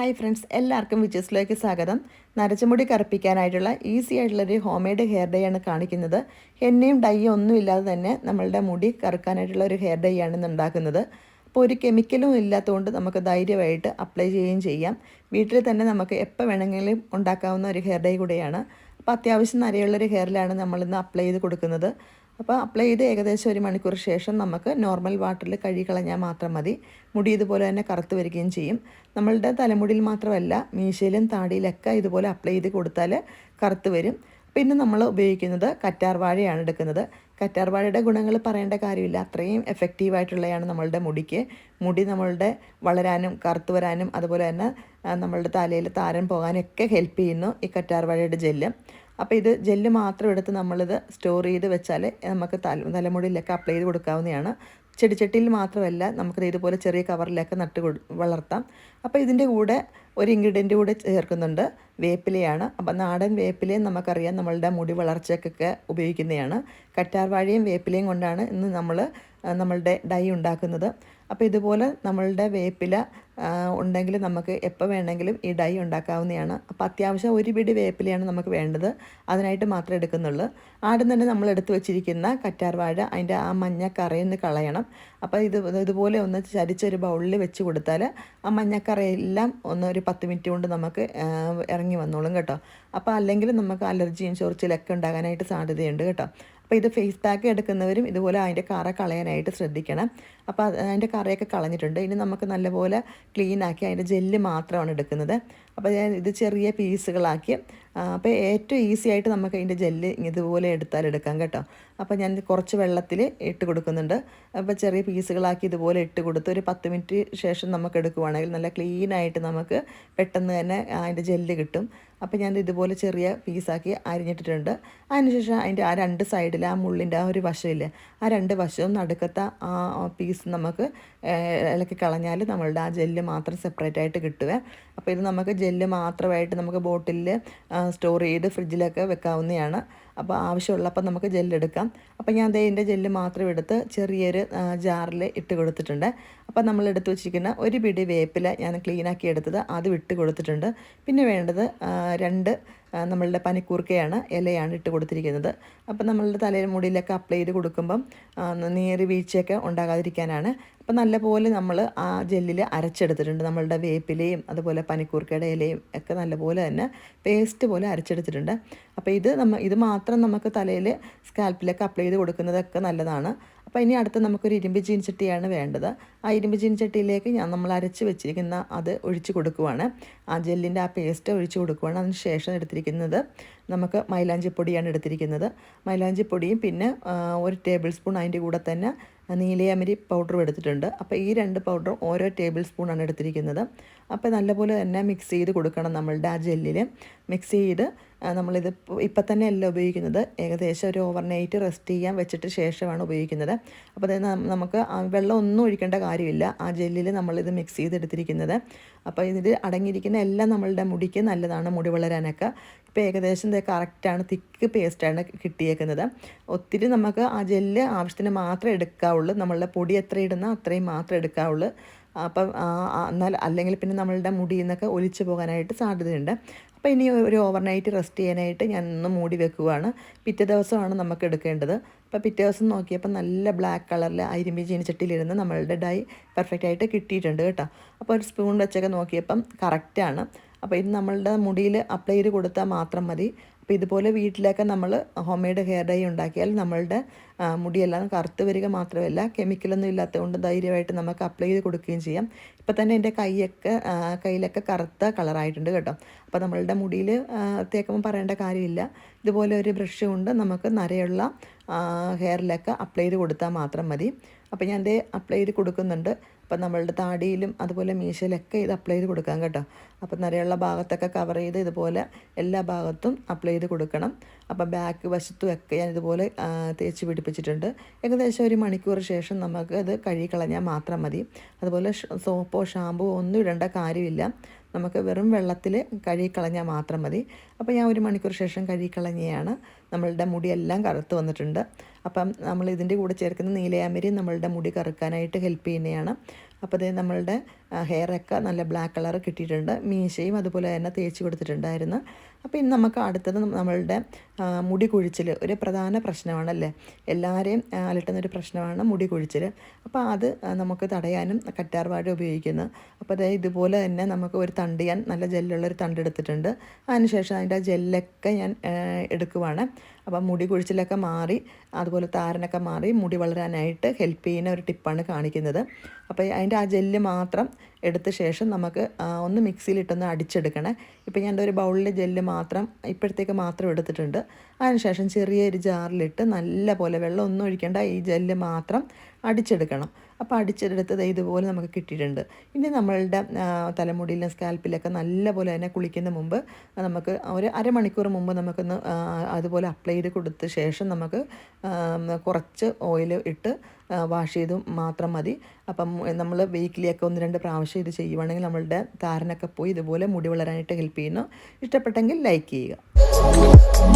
Hi friends എല്ലാവർക്കും വിച്ചസിലേക്ക് സ്വാഗതം. നരച്ചുമുടി കറുപ്പിക്കാനായിട്ടുള്ള ഈസി ആയിട്ടുള്ളൊരു ഹോം മെയ്ഡ് ഹെയർ ഡേ ആണ് കാണിക്കുന്നത്. എണ്ണയും ഡൈയും ഒന്നും ഇല്ലാതെ തന്നെ നമ്മളുടെ മുടി കറുക്കാനായിട്ടുള്ള ഒരു ഹെയർ ഡേ ആണ് ഉണ്ടാക്കുന്നത്. അപ്പോൾ ഒരു കെമിക്കലും ഇല്ലാത്തതുകൊണ്ട് നമുക്ക് ധൈര്യമായിട്ട് അപ്ലൈ ചെയ്യുകയും ചെയ്യാം. വീട്ടിൽ തന്നെ നമുക്ക് എപ്പോൾ വേണമെങ്കിലും ഉണ്ടാക്കാവുന്ന ഒരു ഹെയർ ഡേ കൂടെയാണ്. അപ്പോൾ അത്യാവശ്യം നരയുള്ളൊരു ഹെയറിലാണ് നമ്മളിന്ന് അപ്ലൈ ചെയ്ത് കൊടുക്കുന്നത്. അപ്പോൾ അപ്ലൈ ചെയ്ത് ഏകദേശം ഒരു മണിക്കൂർ ശേഷം നമുക്ക് നോർമൽ വാട്ടറിൽ കഴുകി കളഞ്ഞാൽ മാത്രം മതി. മുടി ഇതുപോലെ തന്നെ കറുത്ത് വരികയും ചെയ്യും. നമ്മളുടെ തലമുടിയിൽ മാത്രമല്ല മീശയിലും താടിയിലൊക്കെ ഇതുപോലെ അപ്ലൈ ചെയ്ത് കൊടുത്താൽ കറുത്ത് വരും. പിന്നെ നമ്മൾ ഉപയോഗിക്കുന്നത് കറ്റാർവാഴയാണ് എടുക്കുന്നത്. കറ്റാർവാഴയുടെ ഗുണങ്ങൾ പറയേണ്ട കാര്യമില്ല. അത്രയും എഫക്റ്റീവായിട്ടുള്ളതാണ് നമ്മളുടെ മുടിക്ക്. മുടി നമ്മളുടെ വളരാനും കറുത്ത് വരാനും അതുപോലെ തന്നെ നമ്മളുടെ തലയിൽ താരൻ പോകാനൊക്കെ ഹെൽപ്പ് ചെയ്യുന്നു ഈ കറ്റാർവാഴയുടെ ജെല്ല്. അപ്പോൾ ഇത് ജെല്ല് മാത്രം എടുത്ത് നമ്മളിത് സ്റ്റോർ ചെയ്ത് വെച്ചാൽ നമുക്ക് തല തലമുടിയിലൊക്കെ അപ്ലൈ ചെയ്ത് കൊടുക്കാവുന്നതാണ്. ചെടിച്ചട്ടിയിൽ മാത്രമല്ല നമുക്കത് ഇതുപോലെ ചെറിയ കവറിലൊക്കെ നട്ട് വളർത്താം. അപ്പോൾ ഇതിന്റെ കൂടെ ഒരു ഇൻഗ്രീഡിയന്റ് കൂടെ ചേർക്കുന്നുണ്ട്. വേപ്പിലയാണ്. അപ്പം നാടൻ വേപ്പിലയും നമുക്കറിയാം നമ്മളുടെ മുടി വളർച്ചയ്ക്കൊക്കെ ഉപയോഗിക്കുന്നതാണ്. കറ്റാർവാഴയും വേപ്പിലയും കൊണ്ടാണ് ഇന്ന് നമ്മൾ നമ്മളുടെ ഡൈ ഉണ്ടാക്കുന്നത്. അപ്പോൾ ഇതുപോലെ നമ്മളുടെ വേപ്പില ഉണ്ടെങ്കിൽ നമുക്ക് എപ്പോൾ വേണമെങ്കിലും ഈ ഡൈ ഉണ്ടാക്കാവുന്നതാണ്. അപ്പോൾ അത്യാവശ്യം ഒരു പിടി വേപ്പിലയാണ് നമുക്ക് വേണ്ടത്. അതിനായിട്ട് മാത്രമേ എടുക്കുന്നുള്ളൂ. ആദ്യം തന്നെ നമ്മൾ എടുത്തു വെച്ചിരിക്കുന്ന കറ്റാർവാഴ അതിന്റെ ആ മഞ്ഞ കറയൊന്ന് കളയണം. അപ്പോൾ ഇത് ഇതുപോലെ ഒന്ന് ചരിച്ചൊരു ബൗളിൽ വെച്ച് കൊടുത്താൽ ആ മഞ്ഞക്കറയെല്ലാം ഒന്ന് ഒരു പത്ത് മിനിറ്റ് കൊണ്ട് നമുക്ക് ഇറങ്ങി വന്നോളും കേട്ടോ. അപ്പോൾ അല്ലെങ്കിൽ നമുക്ക് അലർജിയും ചൊറിച്ചിലൊക്കെ ഉണ്ടാകാനായിട്ട് സാധ്യതയുണ്ട് കേട്ടോ. അപ്പോൾ ഇത് ഫേസ് പാക്ക് എടുക്കുന്നവരും ഇതുപോലെ അതിന്റെ കറ കളയാനായിട്ട് ശ്രദ്ധിക്കണം. അപ്പോൾ അതിന്റെ കറയൊക്കെ കളഞ്ഞിട്ടുണ്ട്. ഇനി നമുക്ക് നല്ലപോലെ ക്ലീൻ ആക്കി അതിന്റെ ജെല്ല് മാത്രമാണ് എടുക്കുന്നത്. അപ്പോൾ ഞാൻ ഇത് ചെറിയ പീസുകളാക്കി അപ്പോൾ ഏറ്റവും ഈസി ആയിട്ട് നമുക്ക് അതിന്റെ ജെല്ല് ഇതുപോലെ എടുത്താൽ എടുക്കാം കേട്ടോ. അപ്പോൾ ഞാൻ കുറച്ച് വെള്ളത്തിൽ ഇട്ട് കൊടുക്കുന്നുണ്ട്. അപ്പോൾ ചെറിയ പീസുകളാക്കി ഇതുപോലെ ഇട്ട് കൊടുത്ത് ഒരു പത്ത് മിനിറ്റ് ശേഷം നമുക്ക് എടുക്കുവാണെങ്കിൽ നല്ല ക്ലീനായിട്ട് നമുക്ക് പെട്ടെന്ന് തന്നെ അതിന്റെ ജെല്ല് കിട്ടും. അപ്പോൾ ഞാൻ ഇതുപോലെ ചെറിയ പീസാക്കി അരിഞ്ഞിട്ടിട്ടുണ്ട്. അതിനുശേഷം അതിന്റെ ആ രണ്ട് സൈഡിൽ ആ മുള്ളിന്റെ ആ ഒരു വശമില്ല ആ രണ്ട് വശവും നടുക്കത്തെ ആ പീസ് നമുക്ക് ഇളക്കി കളഞ്ഞാൽ നമ്മളുടെ ആ ജെല്ല് മാത്രം സെപ്പറേറ്റ് ആയിട്ട് കിട്ടുക അപ്പോൾ ഇത് നമുക്ക് ജെല്ല് മാത്രമായിട്ട് നമുക്ക് ബോട്ടിലിൽ സ്റ്റോർ ചെയ്ത് ഫ്രിഡ്ജിലൊക്കെ വെക്കാവുന്നതാണ് അപ്പോൾ ആവശ്യമുള്ളപ്പോൾ നമുക്ക് ജെല്ലെടുക്കാം. അപ്പോൾ ഞാൻ ഇതിന്റെ ജെല്ല് മാത്രം എടുത്ത് ചെറിയൊരു ജാറിൽ ഇട്ട് കൊടുത്തിട്ടുണ്ട്. അപ്പോൾ നമ്മൾ എടുത്ത് വെച്ചിരിക്കുന്ന ഒരു പിടി വേപ്പില ഞാൻ ക്ലീനാക്കി എടുത്തത് അത് വിട്ട് കൊടുത്തിട്ടുണ്ട്. പിന്നെ വേണ്ടത് രണ്ട് നമ്മളുടെ പനിക്കൂർക്കയാണ് ഇലയാണ് ഇട്ട് കൊടുത്തിരിക്കുന്നത്. അപ്പോൾ നമ്മളുടെ തലയിൽ മുടിയിലൊക്കെ അപ്ലൈ ചെയ്ത് കൊടുക്കുമ്പം നീറി വീഴ്ചയൊക്കെ ഉണ്ടാകാതിരിക്കാനാണ്. അപ്പോൾ നല്ലപോലെ നമ്മൾ ആ ജെല്ലിൽ അരച്ചെടുത്തിട്ടുണ്ട്. നമ്മളുടെ വേപ്പിലയും അതുപോലെ പനിക്കൂർക്കയുടെ ഇലയും ഒക്കെ നല്ലപോലെ തന്നെ പേസ്റ്റ് പോലെ അരച്ചെടുത്തിട്ടുണ്ട്. അപ്പോൾ ഇത് നമ്മ ഇത് മാത്രം നമുക്ക് തലയിൽ സ്കാൽപ്പിലൊക്കെ അപ്ലൈ ചെയ്ത് കൊടുക്കുന്നതൊക്കെ നല്ലതാണ്. അപ്പോൾ ഇനി അടുത്ത് നമുക്കൊരു ഇരുമ്പ് ജീൻചട്ടിയാണ് വേണ്ടത്. ആ ഇരുമ്പ് ജീൻചട്ടിയിലേക്ക് ഞാൻ നമ്മൾ അരച്ച് വെച്ചിരിക്കുന്ന അത് ഒഴിച്ച് കൊടുക്കുവാണ്. ആ ജെല്ലിന്റെ ആ പേസ്റ്റ് ഒഴിച്ച് കൊടുക്കുവാണ്. അതിന് ശേഷം എടുത്തിരിക്കുന്നത് നമുക്ക് മൈലാഞ്ചിപ്പൊടിയാണ് എടുത്തിരിക്കുന്നത്. മൈലാഞ്ചിപ്പൊടിയും പിന്നെ ഒരു ടേബിൾ സ്പൂൺ അതിന്റെ കൂടെ തന്നെ നീലയമരി പൗഡറും എടുത്തിട്ടുണ്ട്. അപ്പോൾ ഈ രണ്ട് പൗഡറും ഓരോ ടേബിൾ സ്പൂണാണ് എടുത്തിരിക്കുന്നത്. അപ്പോൾ നല്ലപോലെ തന്നെ മിക്സ് ചെയ്ത് കൊടുക്കണം നമ്മളുടെ ആ ജെല്ലിൽ മിക്സ് ചെയ്ത് നമ്മളിത് ഇപ്പം തന്നെ അല്ല ഉപയോഗിക്കുന്നത്. ഏകദേശം ഒരു ഓവർ നൈറ്റ് റെസ്റ്റ് ചെയ്യാൻ വെച്ചിട്ട് ശേഷമാണ് ഉപയോഗിക്കുന്നത്. അപ്പോൾ അതായത് നമുക്ക് വെള്ളം ഒന്നും ഒഴിക്കേണ്ട കാര്യമില്ല. ആ ജെല്ലിൽ നമ്മളിത് മിക്സ് ചെയ്തെടുത്തിരിക്കുന്നത്. അപ്പോൾ ഇതിൽ അടങ്ങിയിരിക്കുന്ന എല്ലാം നമ്മളുടെ മുടിക്ക് നല്ലതാണ് മുടി വളരാനൊക്കെ. ഇപ്പോൾ ഏകദേശം ഇത് കറക്റ്റാണ് തിക്ക് പേസ്റ്റാണ് കിട്ടിയേക്കുന്നത്. ഒത്തിരി നമുക്ക് ആ ജെല്ല് ആവശ്യത്തിന് മാത്രമേ എടുക്കാവുള്ളൂ. നമ്മളുടെ പൊടി എത്ര ഇടുന്ന അത്രയും മാത്രമേ എടുക്കാവുള്ളൂ. അപ്പം എന്നാൽ അല്ലെങ്കിൽ പിന്നെ നമ്മളുടെ മുടിയിൽ നിന്നൊക്കെ ഒലിച്ചു പോകാനായിട്ട് സാധ്യതയുണ്ട്. അപ്പോൾ ഇനി ഒരു ഓവർനൈറ്റ് റെസ്റ്റ് ചെയ്യാനായിട്ട് ഞാൻ ഒന്ന് മൂടി വെക്കുവാണ് പിറ്റേ ദിവസമാണ് നമുക്ക് എടുക്കേണ്ടത്. അപ്പോൾ പിറ്റേ ദിവസം നോക്കിയപ്പോൾ നല്ല ബ്ലാക്ക് കളറിൽ അരിമ്പി ചീനിച്ചട്ടിയിലിരുന്ന് നമ്മളുടെ ഡൈ പെർഫെക്റ്റ് ആയിട്ട് കിട്ടിയിട്ടുണ്ട് കേട്ടോ. അപ്പോൾ ഒരു സ്പൂൺ വെച്ചൊക്കെ നോക്കിയപ്പം കറക്റ്റാണ്. അപ്പോൾ ഇത് നമ്മളുടെ മുടിയിൽ അപ്ലൈ ചെയ്ത് കൊടുത്താൽ മാത്രം മതി. അപ്പോൾ ഇതുപോലെ വീട്ടിലൊക്കെ നമ്മൾ ഹോം മെയ്ഡ് ഹെയർ ഡൈ ഉണ്ടാക്കിയാൽ നമ്മളുടെ മുടിയെല്ലാം കറുത്ത് വരിക മാത്രമല്ല കെമിക്കലൊന്നും ഇല്ലാത്തതുകൊണ്ട് ധൈര്യമായിട്ട് നമുക്ക് അപ്ലൈ ചെയ്ത് കൊടുക്കുകയും ചെയ്യാം. ഇപ്പം തന്നെ എന്റെ കൈയൊക്കെ കയ്യിലൊക്കെ കറുത്ത കളറായിട്ടുണ്ട് കേട്ടോ. അപ്പോൾ നമ്മളുടെ മുടിയിൽ തേക്കുമ്പോൾ പറയേണ്ട കാര്യമില്ല. ഇതുപോലെ ഒരു ബ്രഷ് കൊണ്ട് നമുക്ക് നരയുള്ള ഹെയറിലൊക്കെ അപ്ലൈ ചെയ്ത് കൊടുത്താൽ മാത്രം മതി. അപ്പോൾ ഞാൻ ഇത് അപ്ലൈ ചെയ്ത് കൊടുക്കുന്നുണ്ട്. അപ്പം നമ്മളുടെ താടിയിലും അതുപോലെ മീശയിലൊക്കെ ഇത് അപ്ലൈ ചെയ്ത് കൊടുക്കാം കേട്ടോ. അപ്പം നിറയുള്ള ഭാഗത്തൊക്കെ കവർ ചെയ്ത് ഇതുപോലെ എല്ലാ ഭാഗത്തും അപ്ലൈ ചെയ്ത് കൊടുക്കണം. അപ്പം ബാക്ക് വശത്തും ഒക്കെ ഞാൻ ഇതുപോലെ തേച്ച് പിടിപ്പിച്ചിട്ടുണ്ട്. ഏകദേശം ഒരു മണിക്കൂർ ശേഷം നമുക്ക് അത് കഴുകി കളഞ്ഞാൽ മാത്രം മതി. അതുപോലെ സോപ്പോ ഷാമ്പോ ഒന്നും ഇടേണ്ട കാര്യമില്ല. നമുക്ക് വെറും വെള്ളത്തിൽ കഴുകിക്കളഞ്ഞാൽ മാത്രം മതി. അപ്പോൾ ഞാൻ ഒരു മണിക്കൂർ ശേഷം കഴുകിക്കളഞ്ഞാണ് നമ്മളുടെ മുടിയെല്ലാം കറുത്ത് വന്നിട്ടുണ്ട്. അപ്പം നമ്മൾ ഇതിന്റെ കൂടെ ചേർക്കുന്ന നീലയാമരി നമ്മളുടെ മുടി കറുക്കാനായിട്ട് ഹെൽപ്പ് ചെയ്യുന്നതാണ്. അപ്പോൾ ഇത് നമ്മളുടെ ഹെയറൊക്കെ നല്ല ബ്ലാക്ക് കളർ കിട്ടിയിട്ടുണ്ട്. മീശയും അതുപോലെ തന്നെ തേച്ച് കൊടുത്തിട്ടുണ്ടായിരുന്നു. അപ്പോൾ ഇനി നമുക്ക് അടുത്തത് നമ്മളുടെ മുടി കുഴിച്ചിൽ ഒരു പ്രധാന പ്രശ്നമാണല്ലേ? എല്ലാവരെയും അലട്ടുന്ന ഒരു പ്രശ്നമാണ് മുടി കുഴിച്ചിൽ അപ്പോൾ അത് നമുക്ക് തടയാനും കറ്റാർ വാഴ ഉപയോഗിക്കുന്നു. അപ്പോൾ അതായത് ഇതുപോലെ തന്നെ നമുക്ക് ഒരു തണ്ട് ഞാൻ നല്ല ജെല്ലുള്ളൊരു തണ്ട് എടുത്തിട്ടുണ്ട്. അതിനുശേഷം അതിന്റെ ജെല്ലൊക്കെ ഞാൻ എടുക്കുവാണ്. അപ്പം മുടി കുഴിച്ചിലൊക്കെ മാറി അതുപോലെ താരനൊക്കെ മാറി മുടി വളരാനായിട്ട് ഹെൽപ്പ് ചെയ്യുന്ന ഒരു ടിപ്പാണ് കാണിക്കുന്നത്. അപ്പോൾ അതിന്റെ ആ ജെല്ല് മാത്രം എടുത്ത ശേഷം നമുക്ക് ഒന്ന് മിക്സിയിലിട്ടൊന്ന് അടിച്ചെടുക്കണേ. ഇപ്പം ഞാൻ ഒരു ബൗളിൽ ജെല്ല് മാത്രം ഇപ്പോഴത്തേക്ക് മാത്രം എടുത്തിട്ടുണ്ട്. അതിനുശേഷം ചെറിയൊരു ജാറിലിട്ട് നല്ല പോലെ വെള്ളം ഒന്നും ഒഴിക്കേണ്ട ഈ ജെല്ല് മാത്രം അടിച്ചെടുക്കണം. അപ്പോൾ അടിച്ചെടുത്തത് ഇതുപോലെ നമുക്ക് കിട്ടിയിട്ടുണ്ട്. ഇനി നമ്മളുടെ തലമുടിയിലും സ്കാൽപ്പിലൊക്കെ നല്ലപോലെ തന്നെ കുളിക്കുന്ന മുമ്പ് നമുക്ക് ഒരു അരമണിക്കൂർ മുമ്പ് നമുക്കൊന്ന് അതുപോലെ അപ്ലൈ ചെയ്ത് കൊടുത്ത ശേഷം നമുക്ക് കുറച്ച് ഓയിൽ ഇട്ട് വാഷ് ചെയ്ത് മാത്രം മതി. അപ്പം നമ്മൾ വീക്കിലി ഒക്കെ ഒന്ന് രണ്ട് പ്രാവശ്യം ഇത് ചെയ്യുവാണെങ്കിൽ നമ്മളുടെ താരനൊക്കെ പോയി ഇതുപോലെ മുടി വളരാനായിട്ട് ഹെൽപ്പ് ചെയ്യുന്നു. ഇഷ്ടപ്പെട്ടെങ്കിൽ ലൈക്ക് ചെയ്യുക.